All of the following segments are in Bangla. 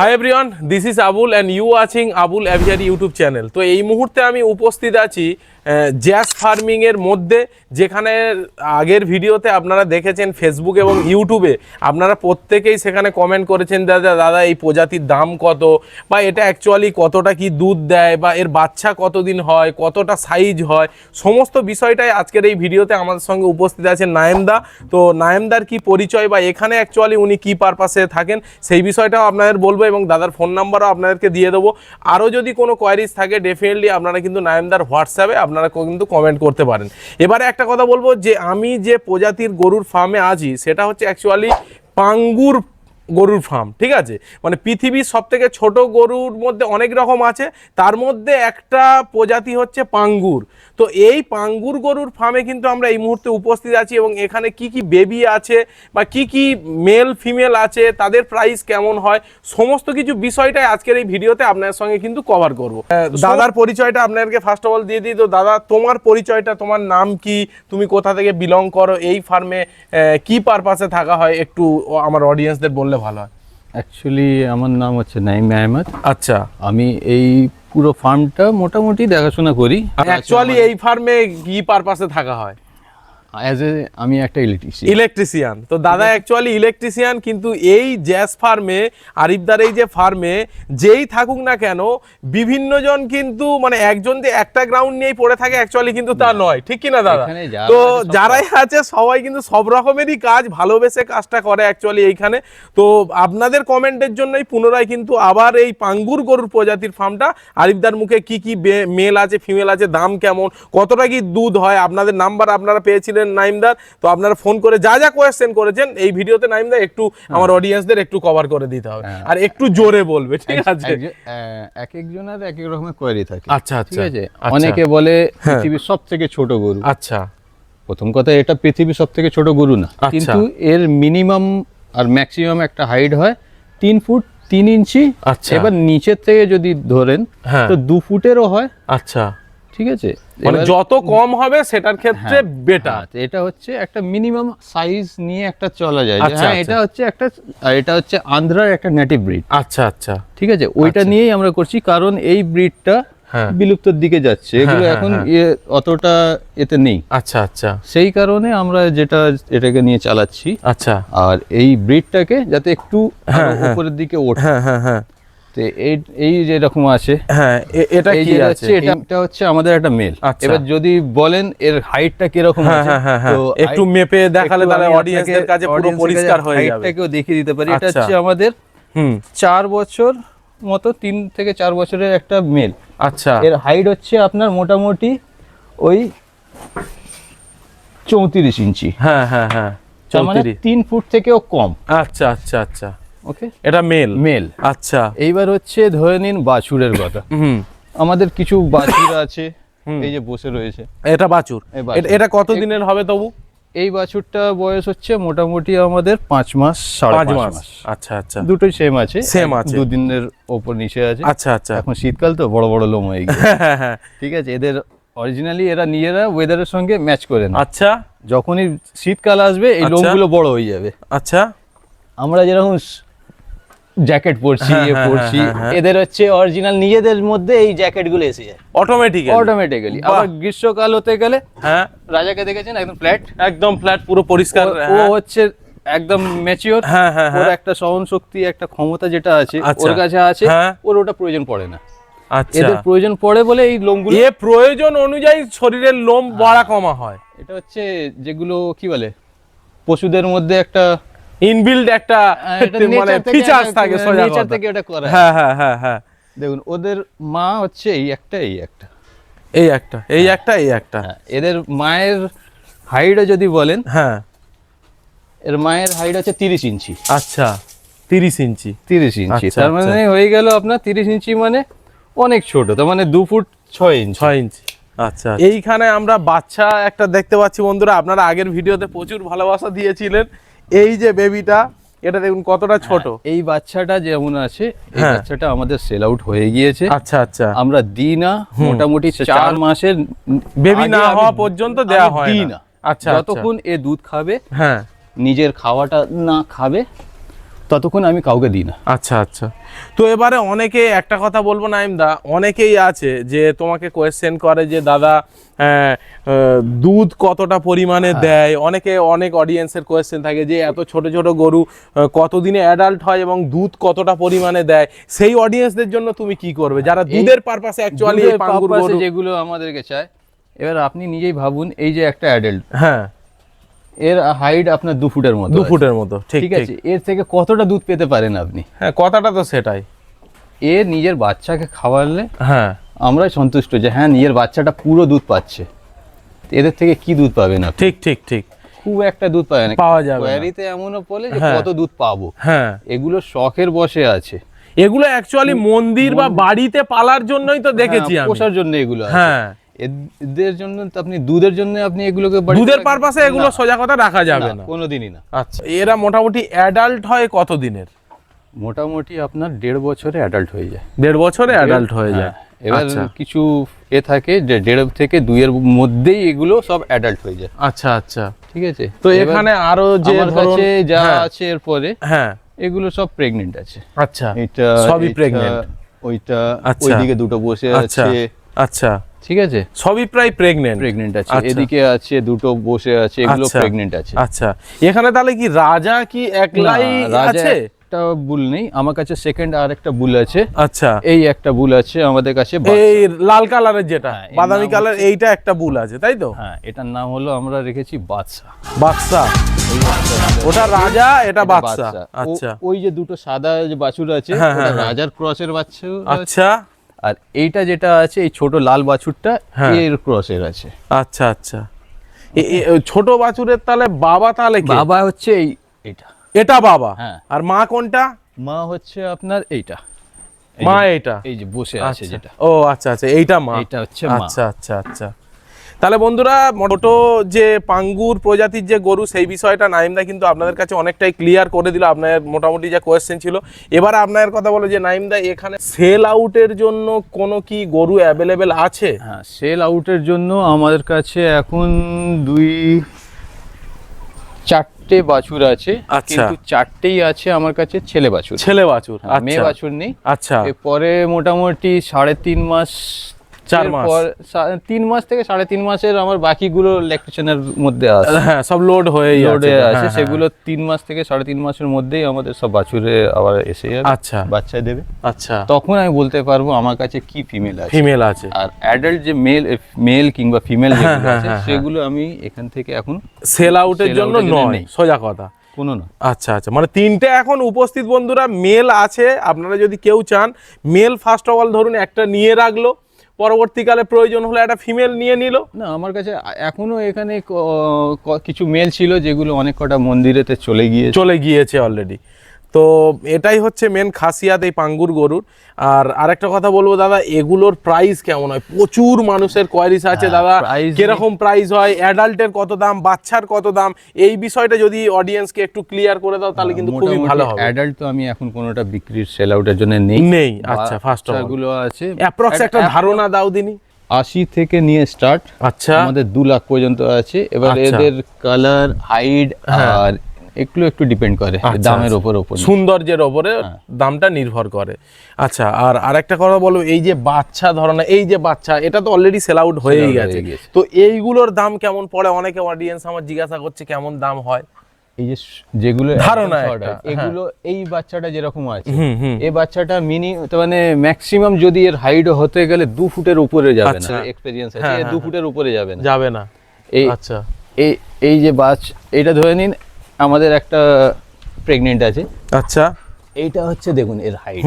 Hi everyone this is Abul and you watching Abul aviary YouTube channel তো এই মুহূর্তে আমি উপস্থিত আছি জ্যাস ফার্মিংয়ের মধ্যে, যেখানে আগের ভিডিওতে আপনারা দেখেছেন ফেসবুক এবং ইউটিউবে আপনারা প্রত্যেকেই সেখানে কমেন্ট করেছেন, দাদা দাদা, এই প্রজাতির দাম কত? বা এটা অ্যাকচুয়ালি কতটা কি দুধ দেয়? বা এর বাচ্চা কতদিন হয়? কতটা সাইজ হয়? সমস্ত বিষয়টাই আজকের এই ভিডিওতে আমাদের সঙ্গে উপস্থিত আছেন নায়েমদা। তো নায়েমদার কি পরিচয় বা এখানে অ্যাকচুয়ালি উনি কি পারপাসে থাকেন, সেই বিষয়টাও আপনাদের বলব এবং দাদার ফোন নাম্বারও আপনাদেরকে দিয়ে দেবো। আরও যদি কোনো কোয়ারিজ থাকে ডেফিনেটলি আপনারা কিন্তু নায়নদার হোয়াটসঅ্যাপে আপনারা কিন্তু কমেন্ট করতে পারেন। এবারে একটা কথা বলব যে, আমি যে প্রজাতির গরুর ফার্মে আছি, সেটা হচ্ছে অ্যাকচুয়ালি পাঙ্গুর গরুর ফার্ম ঠিক আছে? মানে পৃথিবীর সব থেকে ছোট গরুর মধ্যে অনেক রকম আছে। তার মধ্যে একটা প্রজাতি হচ্ছে পাঙ্গুর। তো এই পাঙ্গুর গরুর ফার্মে কিন্তু আমরা এই মুহূর্তে উপস্থিত আছি এবং এখানে কি কি বেবি আছে বা কি কি মেল ফিমেল আছে তাদের প্রাইস কেমন হয় সমস্ত কিছু বিষয়টাই আজকের এই ভিডিওতে আপনার সঙ্গে কিন্তু কভার করব। দাদার পরিচয়টা আপনাদেরকে ফার্স্ট অফ অল দিয়ে দিই। তো দাদা তোমার পরিচয়টা তোমার নাম কি? তুমি কোথা থেকে বিলং করো? এই ফার্মে কি পারপাসে থাকা হয়? একটু আমার অডিয়েন্সদের বললে ভালো হয়? অ্যাকচুয়ালি আমার নাম হচ্ছে নাইম আহমেদ। আচ্ছা। আমি এই পুরো ফার্মটা মোটামুটি দেখাশোনা করি। অ্যাকচুয়ালি এই ফার্মে কি পারপাসে থাকা হয়? অ্যাজ এ আমি একটা ইলেকট্রিশিয়ান ইলেকট্রিশিয়ান তো দাদা অ্যাকচুয়ালি ইলেকট্রিশিয়ান কিন্তু এই জ্যাস ফার্মে আরিফদার এই যে ফার্মে যেই থাকুক না কেন বিভিন্ন জন কিন্তু মানে একজন যে একটা গ্রাউন্ড নিয়েই পড়ে থাকে অ্যাকচুয়ালি কিন্তু তা নয়। ঠিক কি না দাদা? তো যারাই আছে সবাই কিন্তু সব রকমেরই কাজ ভালোবেসে কাজটা করে অ্যাকচুয়ালি এইখানে। তো আপনাদের কমেন্টের জন্যই পুনরায় কিন্তু আবার এই পাঙ্গুর গরুর প্রজাতির ফার্মটা আরিফদার মুখে কি কি মেল আছে ফিমেল আছে দাম কেমন কতটা কি দুধ হয় আপনাদের নাম্বার আপনারা পেয়েছিলেন নাইমদার। তো আপনারা ফোন করে যা যা কোয়েশ্চেন করেছেন এই ভিডিওতে নাইমদা একটু আমার অডিয়েন্সদের একটু কভার করে দিতে হবে। হ্যাঁ। আর একটু জোরে বলবে ঠিক আছে? এক একজনের এক এক রকমের কোয়ারি থাকে। আচ্ছা, আচ্ছা। ঠিক আছে? আচ্ছা। অনেকে বলে হ্যাঁ। পৃথিবীর সব থেকে ছোট গরু। আচ্ছা। প্রথম কথা এটা পৃথিবীর সব থেকে ছোট গরু না। আচ্ছা। কিন্তু এর মিনিমাম আর ম্যাক্সিমাম একটা হাইট হয় তিন ফুট তিন ইঞ্চি। আচ্ছা। এবার নিচের থেকে যদি ধরেন হ্যাঁ। তো দু ফুটেরও হয়। আচ্ছা। ঠিক আছে? মানে যত কম হবে সেটার ক্ষেত্রে বেটার হ্যাঁ, এটা হচ্ছে একটা মিনিমাম সাইজ নিয়ে একটা চলা যায় আচ্ছা, হ্যাঁ আচ্ছা। এটা হচ্ছে একটা আর এটা হচ্ছে আন্ধ্রার একটা নেটিভ ব্রিড আচ্ছা আচ্ছা। ঠিক আছে? ওইটা নিয়েই আমরা করছি কারণ এই ব্রিডটা হ্যাঁ। বিলুপ্তর দিকে যাচ্ছে। এগুলো হ্যাঁ, এখন হ্যাঁ। ইয়ে অতটা এতে নেই। আচ্ছা আচ্ছা। সেই কারণে আমরা যেটা এটাকে নিয়ে চালাচ্ছি। আচ্ছা। আর এই ব্রিডটাকে যাতে একটু উপরের দিকে ওঠে। হ্যাঁ হ্যাঁ হ্যাঁ। তো এই এই যেরকম আছে হ্যাঁ এটা কি আছে? এটা হচ্ছে আমাদের একটা মেল আচ্ছা। এবার যদি বলেন এর হাইটটা কীরকম হ্যাঁ, আছে হ্যাঁ, হ্যাঁ, হ্যাঁ। তো একটু মেপে দেখালে তাহলে আমি কাছে পুরো পরিষ্কার হয়ে যাবে। দেখিয়ে দিতে পারি। এটা আচ্ছা। হচ্ছে আমাদের হুম। চার বছর মতো তিন থেকে চার বছরের একটা মেল আচ্ছা। এর হাইট হচ্ছে আপনার মোটামুটি ওই চৌত্রিশ ইঞ্চি। হ্যাঁ হ্যাঁ হ্যাঁ তার মানে চৌত্রিশ। তিন ফুট থেকেও কম। আচ্ছা আচ্ছা আচ্ছা। ওকে এটা মেল? মেল। আচ্ছা। এইবার হচ্ছে ধরে নিন বাছুরের কথা। হুম। আমাদের কিছু বাছুর আছে এই যে বসে রয়েছে। এটা বাছুর? এটা- কত দিনের হবে তবু? এই বাছুরটা বয়স হচ্ছে মোটামুটি আমাদের পাঁচ মাস সাড়ে পাঁচ মাস। আচ্ছা আচ্ছা। দুটোই সেম আছে। সেম আছে। দুদিনের ওপর নিচে আছে। আচ্ছা আচ্ছা। এখন শীতকাল তো বড় বড় লোম হয়ে গেছে হ্যাঁ হ্যাঁ। ঠিক আছে এদের অরিজিনালি এরা নিজেরা ওয়েদারের সঙ্গে ম্যাচ করে না আচ্ছা। যখনই শীতকাল আসবে এই আচ্ছা। লোমগুলো বড় হয়ে যাবে। আচ্ছা। আমরা যেরকম জ্যাকেট পরছি ইয়ে পরছি। হ্যাঁ। এদের হচ্ছে অরিজিনাল নিজেদের মধ্যে এই জ্যাকেটগুলো এসে যায়। অটোমেটিক অটোমেটিক্যালি আবার গ্রীষ্মকাল হতে গেলে হ্যাঁ। রাজাকে দেখেছেন? একদম ফ্ল্যাট একদম ফ্ল্যাট পুরো পরিষ্কার ও। হচ্ছে একদম ম্যাচিওর হ্যাঁ হ্যাঁ ওর একটা সহন শক্তি একটা ক্ষমতা যেটা আছে আচ্ছা। ওর কাছে আছে। ওর ওটা প্রয়োজন পড়ে না। আচ্ছা। এদের প্রয়োজন পড়ে বলে এই লোমগুলো এ প্রয়োজন অনুযায়ী শরীরের লোম বাড়া কমা হয়। এটা হচ্ছে যেগুলো কি বলে? পশুদের মধ্যে একটা ইনবিল্ড একটা মানে ফিচার্স থাকে সোজা কথা। থেকে ওটা করা। হ্যাঁ হ্যাঁ হ্যাঁ হ্যাঁ। দেখুন ওদের মা হচ্ছে এই একটা এই একটা। এই একটা এই একটা এই একটা। হ্যাঁ, এদের মায়ের হাইটও যদি বলেন হ্যাঁ। এর মায়ের হাইট আছে তিরিশ ইঞ্চি। আচ্ছা তিরিশ ইঞ্চি। তিরিশ ইঞ্চি। আচ্ছা, তার মানে হয়ে গেল আপনার তিরিশ ইঞ্চি মানে অনেক ছোট তার মানে দু ফুট ছয় ইঞ্চি। ছয় ইঞ্চি। আচ্ছা। এইখানে আমরা বাচ্চা একটা দেখতে পাচ্ছি বন্ধুরা আপনারা আগের ভিডিওতে প্রচুর ভালোবাসা দিয়েছিলেন। এই যে বেবিটা এটা দেখুন কতটা ছোট। এই বাচ্চাটা যেমন আছে এই হ্যাঁ। বাচ্চাটা আমাদের সেল আউট হয়ে গিয়েছে। আচ্ছা আচ্ছা। আমরা দিই না মোটামুটি চার মাসের বেবি না হওয়া পর্যন্ত দেওয়া হয় না। না আচ্ছা। যতক্ষণ এ দুধ খাবে হ্যাঁ। নিজের খাওয়াটা না খাবে ততক্ষণ আমি কাউকে দিই না। আচ্ছা আচ্ছা। তো এবারে অনেকে একটা কথা বলব নাইমদা অনেকেই আছে যে তোমাকে কোয়েশ্চেন করে যে দাদা দুধ কতটা পরিমাণে দেয়? অনেকে অনেক অডিয়েন্সের কোয়েশ্চেন থাকে যে এত ছোট ছোট গরু কতদিনে অ্যাডাল্ট হয় এবং দুধ কতটা পরিমাণে দেয়? সেই অডিয়েন্সদের জন্য তুমি কি করবে? যারা দুধের পারপাসে অ্যাকচুয়ালি যেগুলো আমাদেরকে চায় এবার আপনি নিজেই ভাবুন এই যে একটা অ্যাডাল্ট হ্যাঁ। এর হাইট আপনার দু ফুটের মতো দু ফুটের মতো ঠিক আছে এর থেকে কতটা দুধ পেতে পারেন আপনি? হ্যাঁ কথাটা তো সেটাই। এ নিজের বাচ্চাকে খাওয়ালে হ্যাঁ। আমরাই সন্তুষ্ট যে হ্যাঁ নিজের বাচ্চাটা পুরো দুধ পাচ্ছে। এদের থেকে কি দুধ পাবেন আপনি? ঠিক ঠিক ঠিক। খুব একটা দুধ পাবেন না। পাওয়া যাবে না। কোয়ারিতে এমনও বলে যে হ্যাঁ। কত দুধ পাবো। হ্যাঁ। এগুলো শখের বসে আছে। এগুলো অ্যাকচুয়ালি মন্দির বা বাড়িতে পালার জন্যই তো দেখেছি হ্যাঁ, আমি। পোষার জন্য এগুলো হ্যাঁ। এদের জন্য আপনি দুধের জন্য আপনি এগুলোকে দুধের পারপাসে এগুলো সোজা কথা রাখা যাবে না, কোনোদিনই না। আচ্ছা এরা মোটামুটি অ্যাডাল্ট হয় কত দিনের মোটামুটি আপনার দেড় বছরে অ্যাডাল্ট হয়ে যায়। দেড় বছরে অ্যাডাল্ট হয়ে যায়। হ্যাঁ, এবার আচ্ছা। কিছু এ থাকে যে দেড় থেকে দুইয়ের মধ্যেই এগুলো সব অ্যাডাল্ট হয়ে যায়। আচ্ছা আচ্ছা। ঠিক আছে? তো এখানে আরও যে ধরুন কাছে যা হ্যাঁ, আছে এরপরে হ্যাঁ। এগুলো সব প্রেগনেন্ট আছে। আচ্ছা এটা সবই pregnant? ওইটা আচ্ছা। ওইদিকে দুটো বসে আচ্ছা আছে। আচ্ছা। ঠিক আছে? সবই প্রায় প্রেগনেন্ট প্রেগনেন্ট আছে। আচ্ছা। এদিকে আছে দুটো বসে আছে এগুলো আচ্ছা। প্রেগনেন্ট আছে। আচ্ছা। এখানে তাহলে কি রাজা কি একলাই আছে? একটা বুল নেই। আমার কাছে সেকেন্ড আর একটা বুল আছে। আচ্ছা। এই একটা বুল আছে আমাদের কাছে এই লাল কালারের যেটা। হ্যাঁ, বাদামি কালার এইটা একটা বুল আছে তাই তো? হ্যাঁ এটার নাম হলো আমরা রেখেছি বাদশা বাদশা ওটা রাজা এটা বাদশা বাদশা। আচ্ছা। ওই যে দুটো সাদা যে বাছুর আছে হ্যাঁ, হ্যাঁ। রাজার ক্রসের বাচ্চা আচ্ছা। আর এইটা যেটা আছে এই ছোট লাল বাছুরটা হ্যাঁ। এর ক্রসের আছে। আচ্ছা আচ্ছা। ছোট বাছুরের তাহলে বাবা তাহলে বাবা হচ্ছে এই এটা এটা বাবা? হ্যাঁ। আর মা কোনটা? মা হচ্ছে আপনার এইটা। মা এটা এই যে বসে আছে আচ্ছা। যেটা। ও আচ্ছা আচ্ছা। এইটা মা। এটা হচ্ছে মা। আচ্ছা আচ্ছা আচ্ছা। তাহলে বন্ধুরা ছোট যে পাঙ্গুর প্রজাতির যে গরু সেই বিষয়টা নাইমদা কিন্তু আপনাদের কাছে অনেকটাই ক্লিয়ার করে দিল। আপনার মোটামুটি যা কোয়েশ্চেন ছিল। এবার আপনার কথা বলো যে নাইমদা এখানে সেল আউটের জন্য কোনো কি গরু অ্যাভেলেবেল আছে? হ্যাঁ সেল আউটের জন্য আমাদের কাছে এখন দুই চারটে বাছুর আছে। আচ্ছা। কিন্তু চারটেই আছে আমার কাছে ছেলে বাছুর। ছেলে বাছুর হ্যাঁ, মেয়ে আচ্ছা। বাছুর নেই। আচ্ছা। এরপরে মোটামুটি সাড়ে তিন মাস চার মাস। তিন মাস থেকে সাড়ে তিন মাসের আমার বাকিগুলো ল্যাকটেশনের মধ্যে আছে হ্যাঁ সব লোড হয়েই লোডে আছে। আছে হ্যাঁ, সেগুলো তিন মাস থেকে সাড়ে তিন মাসের মধ্যেই আমাদের সব বাছুরে আবার এসে আচ্ছা। বাচ্চা দেবে। আচ্ছা। তখন আমি বলতে পারব আমার কাছে কি ফিমেল আছে। ফিমেল আছে। আর অ্যাডাল্ট যে মেল মেল কিংবা ফিমেল হ্যাঁ, হ্যাঁ, আছে হ্যাঁ, সেগুলো আমি এখান থেকে এখন সেল আউটের জন্য নয় সোজা কথা। কোনো না আচ্ছা আচ্ছা। মানে তিনটে এখন উপস্থিত বন্ধুরা মেল আছে আপনারা যদি কেউ চান মেল ফার্স্ট অফ অল ধরুন একটা নিয়ে রাখল পরবর্তীকালে প্রয়োজন হলে একটা ফিমেল নিয়ে নিল। না আমার কাছে এখনও এখানে কিছু মেল ছিল যেগুলো অনেক কটা মন্দিরেতে চলে গিয়ে চলে গিয়েছে অলরেডি তো এটাই হচ্ছে মেন খাসিয়াত এই পাঙ্গুর গরুর। আর আরেকটা কথা বলব দাদা এগুলোর প্রাইস কেমন হয়? প্রচুর মানুষের কোয়ারিস আছে হ্যাঁ, দাদা। কীরকম প্রাইস হয় অ্যাডাল্টের কত দাম বাচ্চার কত দাম? এই বিষয়টা যদি অডিয়েন্সকে একটু ক্লিয়ার করে দাও তাহলে কিন্তু খুবই ভালো হবে। অ্যাডাল্ট তো আমি এখন কোনোটা বিক্রির সেল আউটের জন্য নেই। নেই আচ্ছা ফার্স্ট অফ অলগুলো আছে। অ্যাপ্রক্স একটা ধারণা দাও দিনি। আশি থেকে নিয়ে স্টার্ট আচ্ছা। আমাদের দু লাখ পর্যন্ত আছে। এবার আচ্ছা। এদের কালার হাইট আর একটু একটু ডিপেন্ড করে আচ্ছা, দামের আচ্ছা। ওপর ওপর সৌন্দর্যের ওপরে হ্যাঁ। দামটা নির্ভর করে। আচ্ছা আর আরেকটা কথা বলো এই যে বাচ্চা ধরনের এই যে বাচ্চা এটা তো অলরেডি সেল আউট হয়েই গেছে। হয়ে। তো এইগুলোর দাম কেমন পড়ে? অনেকে অডিয়েন্স আমার জিজ্ঞাসা করছে কেমন দাম হয়। এই যে যেগুলো ধারণা height, এগুলো এই বাচ্চাটা যেরকম আছে এই বাচ্চাটা মিনি মানে ম্যাক্সিমাম যদি এর হাইট হতে গেলে দু ফুটের উপরে যাবে না। আচ্ছা। এক্সপেরিয়েন্স আছে হ্যাঁ, হ্যাঁ, দু ফুটের উপরে যাবে না। যাবে না। এই আচ্ছা। এই এই যে বাচ এটা ধরে নিন আমাদের একটা প্রেগনেন্ট আছে। আচ্ছা। এইটা হচ্ছে দেখুন এর হাইট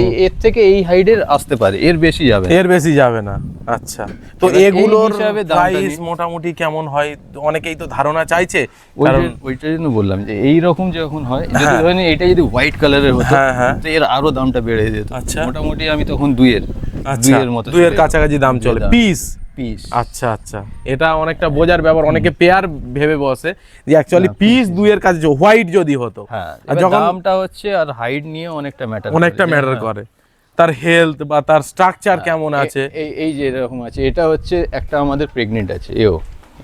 এই এর থেকে এই হাইটের আসতে পারে এর বেশি যাবে। এর বেশি যাবে না। আচ্ছা। তো এগুলোর প্রাইস মোটামুটি কেমন হয়? অনেকেই তো ধারণা চাইছে ওইটার জন্য বললাম যে এই রকম যখন হয় যদি হ্যাঁ। ধরেন এটা যদি হোয়াইট কালারের হতো হ্যাঁ, হ্যাঁ। তো এর আরও দামটা বেড়ে যেত। আচ্ছা। মোটামুটি আমি তখন দুইয়ের আচ্ছা। দুইয়ের মতো দুইয়ের কাছাকাছি দাম চলে। পিস পিস আচ্ছা আচ্ছা। এটা অনেকটা বোঝার ব্যাপার অনেকে পেয়ার ভেবে বসে যে অ্যাকচুয়ালি পিস দুইয়ের কাছে হোয়াইট যদি হতো। হ্যাঁ আর যখন দামটা হচ্ছে আর হাইট নিয়ে অনেকটা ম্যাটার অনেকটা ম্যাটার করে। তার হেলথ বা তার স্ট্রাকচার কেমন আছে? এই এই যে এরকম আছে এটা হচ্ছে একটা আমাদের প্রেগনেন্ট আছে এও।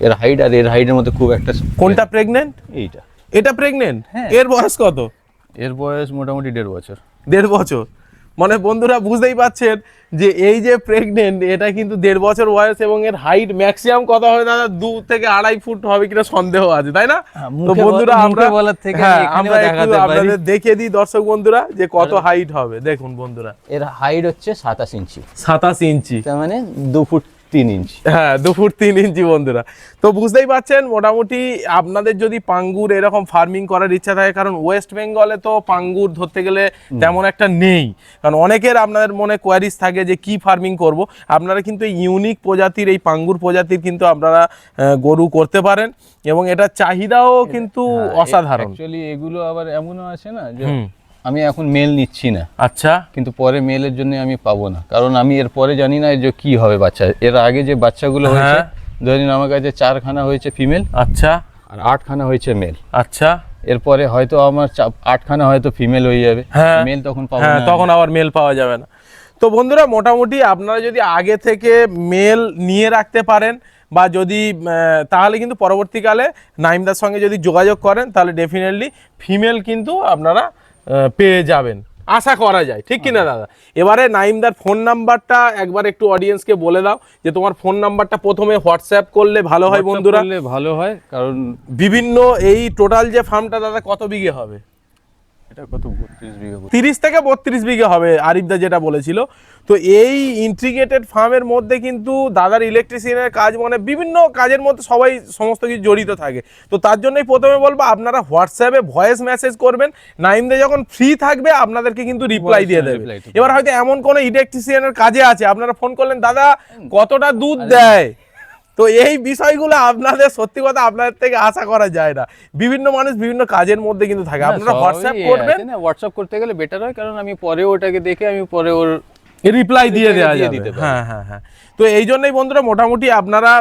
এর হাইট আর এর হাইটের মধ্যে খুব একটা কোনটা প্রেগনেন্ট এইটা। এটা প্রেগনেন্ট হ্যাঁ। এর বয়স কত? এর বয়স মোটামুটি দেড় বছর। দেড় বছর? মানে বন্ধুরা বুঝতেই পাচ্ছেন যে এই যে প্রেগনেন্ট এটা কিন্তু দেড় বছর বয়স এবং এর হাইট ম্যাক্সিমাম কত হবে দাদা? দু থেকে আড়াই ফুট হবে কিনা সন্দেহ আছে তাই না? হ্যাঁ, তো বন্ধুরা আমরা বলার থেকে হ্যাঁ, আমরা একটু আপনাদের দেখিয়ে দিই দর্শক বন্ধুরা যে কত হাইট হবে। দেখুন বন্ধুরা। এর হাইট হচ্ছে সাতাশ ইঞ্চি। সাতাশ ইঞ্চি। তার মানে দু ফুট তিন ইঞ্চি। হ্যাঁ দু ফুট তিন ইঞ্চি বন্ধুরা। তো বুঝতেই পারছেন মোটামুটি আপনাদের যদি পাঙ্গুর এরকম ফার্মিং করার ইচ্ছা থাকে কারণ ওয়েস্ট বেঙ্গলে তো পাঙ্গুর ধরতে গেলে তেমন একটা নেই। কারণ অনেকের আপনাদের মনে কোয়ারিজ থাকে যে কি ফার্মিং করব। আপনারা কিন্তু ইউনিক প্রজাতির এই পাঙ্গুর প্রজাতির কিন্তু আপনারা গরু করতে পারেন এবং এটার চাহিদাও কিন্তু অসাধারণ। অ্যাকচুয়ালি এগুলো আবার এমনও আছে না যে। আমি এখন মেল নিচ্ছি না। আচ্ছা। কিন্তু পরে মেলের জন্য আমি পাবো না। কারণ আমি এর পরে জানি না যে কি হবে বাচ্চা। এর আগে যে বাচ্চাগুলো হয়েছে হ্যাঁ। ধরেন আমার কাছে চারখানা হয়েছে ফিমেল আচ্ছা। আর আটখানা হয়েছে মেল আচ্ছা। এরপরে হয়তো আমার আটখানা হয়তো ফিমেল হয়ে যাবে। হ্যাঁ। মেল তখন পাবো হ্যাঁ না। তখন আবার মেল পাওয়া যাবে না। তো বন্ধুরা মোটামুটি আপনারা যদি আগে থেকে মেল নিয়ে রাখতে পারেন বা যদি তাহলে কিন্তু পরবর্তীকালে নাইমদার সঙ্গে যদি যোগাযোগ করেন তাহলে ডেফিনেটলি ফিমেল কিন্তু আপনারা পেয়ে যাবেন। আশা করা যায় ঠিক কিনা দাদা? এবারে নাইমদার ফোন নাম্বারটা একবার একটু অডিয়েন্সকে বলে দাও যে তোমার ফোন নাম্বারটা প্রথমে হোয়াটসঅ্যাপ করলে ভালো হয় বন্ধুরা। ভালো হয় কারণ বিভিন্ন এই টোটাল যে ফার্মটা দাদা কত বিঘে হবে? এটা কত বত্রিশ বিঘা তিরিশ থেকে বত্রিশ বিঘে হবে আরিফদা যেটা বলেছিল। তো এই ইন্ট্রিগেটেড ফার্মের মধ্যে কিন্তু দাদার ইলেকট্রিশিয়ানের কাজ মানে বিভিন্ন কাজের মধ্যে সবাই সমস্ত কিছু জড়িত থাকে। তো তার জন্যই প্রথমে বলব আপনারা হোয়াটসঅ্যাপে ভয়েস মেসেজ করবেন নাইমদে যখন ফ্রি থাকবে আপনাদেরকে কিন্তু রিপ্লাই দিয়ে দেবে। দেবে। এবার হয়তো এমন কোনো ইলেকট্রিশিয়ানের কাজে আছে আপনারা ফোন করলেন দাদা কতটা দুধ দেয়? তো এই বিষয়গুলো আপনাদের সত্যি কথা আপনাদের থেকে আশা করা যায় না। বিভিন্ন মানুষ বিভিন্ন কাজের মধ্যে কিন্তু থাকে। আপনারা হোয়াটসঅ্যাপ করবেন। হোয়াটসঅ্যাপ করতে গেলে বেটার হয় কারণ আমি পরে ওটাকে দেখে আমি পরে ওর রিপ্লাই দিয়ে দেওয়া যাবে। দিতে হ্যাঁ হ্যাঁ হ্যাঁ। তো এই জন্যই বন্ধুরা মোটামুটি আপনারা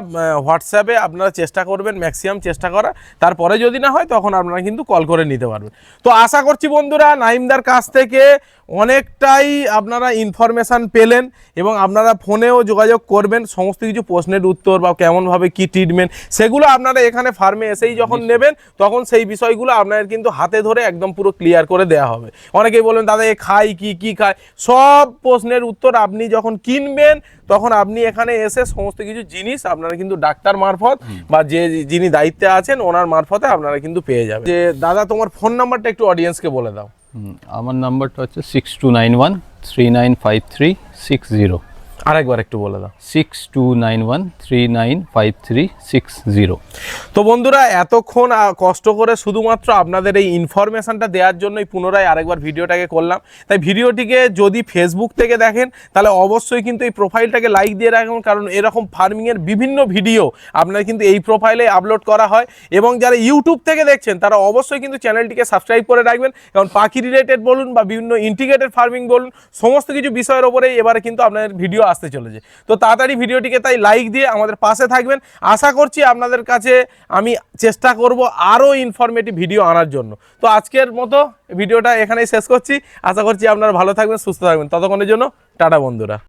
হোয়াটসঅ্যাপে আপনারা চেষ্টা করবেন ম্যাক্সিমাম চেষ্টা করা তারপরে যদি না হয় তখন আপনারা কিন্তু কল করে নিতে পারবেন। তো আশা করছি বন্ধুরা নাইমদার কাছ থেকে অনেকটাই আপনারা ইনফরমেশান পেলেন এবং আপনারা ফোনেও যোগাযোগ করবেন। সমস্ত কিছু প্রশ্নের উত্তর বা কেমনভাবে কি ট্রিটমেন্ট সেগুলো আপনারা এখানে ফার্মে এসেই যখন নেবেন তখন সেই বিষয়গুলো আপনাদের কিন্তু হাতে ধরে একদম পুরো ক্লিয়ার করে দেওয়া হবে। অনেকেই বলবেন দাদা এ খাই কি? কি খায়? সব প্রশ্নের উত্তর আপনি যখন কিনবেন তখন আপনি এখানে এসে সমস্ত কিছু জিনিস আপনারা কিন্তু ডাক্তার মারফত বা যে যিনি দায়িত্বে আছেন, ওনার মারফতে আপনারা কিন্তু পেয়ে যাবেন। যে দাদা, তোমার ফোন নাম্বারটা একটু অডিয়েন্সকে বলে দাও। আমার নাম্বারটা হচ্ছে six two nine one three nine five three six zero আরেকবার একটু বলে দাও। Six two nine one three nine five three six zero তো বন্ধুরা, এতক্ষণ কষ্ট করে শুধুমাত্র আপনাদের এই ইনফরমেশনটা দেওয়ার জন্যই পুনরায় আরেকবার ভিডিওটাকে করলাম। তাই ভিডিওটিকে যদি ফেসবুক থেকে দেখেন, তাহলে অবশ্যই কিন্তু এই প্রোফাইলটাকে লাইক দিয়ে রাখুন, কারণ এরকম ফার্মিংয়ের বিভিন্ন ভিডিও আপনার কিন্তু এই প্রোফাইলে আপলোড করা হয়। এবং যারা ইউটিউব থেকে দেখছেন, তারা অবশ্যই কিন্তু চ্যানেলটিকে সাবস্ক্রাইব করে রাখবেন। কারণ পাখি রিলেটেড বলুন বা বিভিন্ন ইন্টিগ্রেটেড ফার্মিং বলুন, সমস্ত কিছু বিষয়ের ওপরেই এবারে কিন্তু আপনাদের ভিডিও আসতে চলেছে। তো তাড়াতাড়ি ভিডিওটিকে তাই লাইক দিয়ে আমাদের পাশে থাকবেন। আশা করছি আপনাদের কাছে আমি চেষ্টা করব আরও ইনফরমেটিভ ভিডিও আনার জন্য। তো আজকের মতো ভিডিওটা এখানেই শেষ করছি। আশা করছি আপনারা ভালো থাকবেন, সুস্থ থাকবেন। ততক্ষণের জন্য টাটা বন্ধুরা।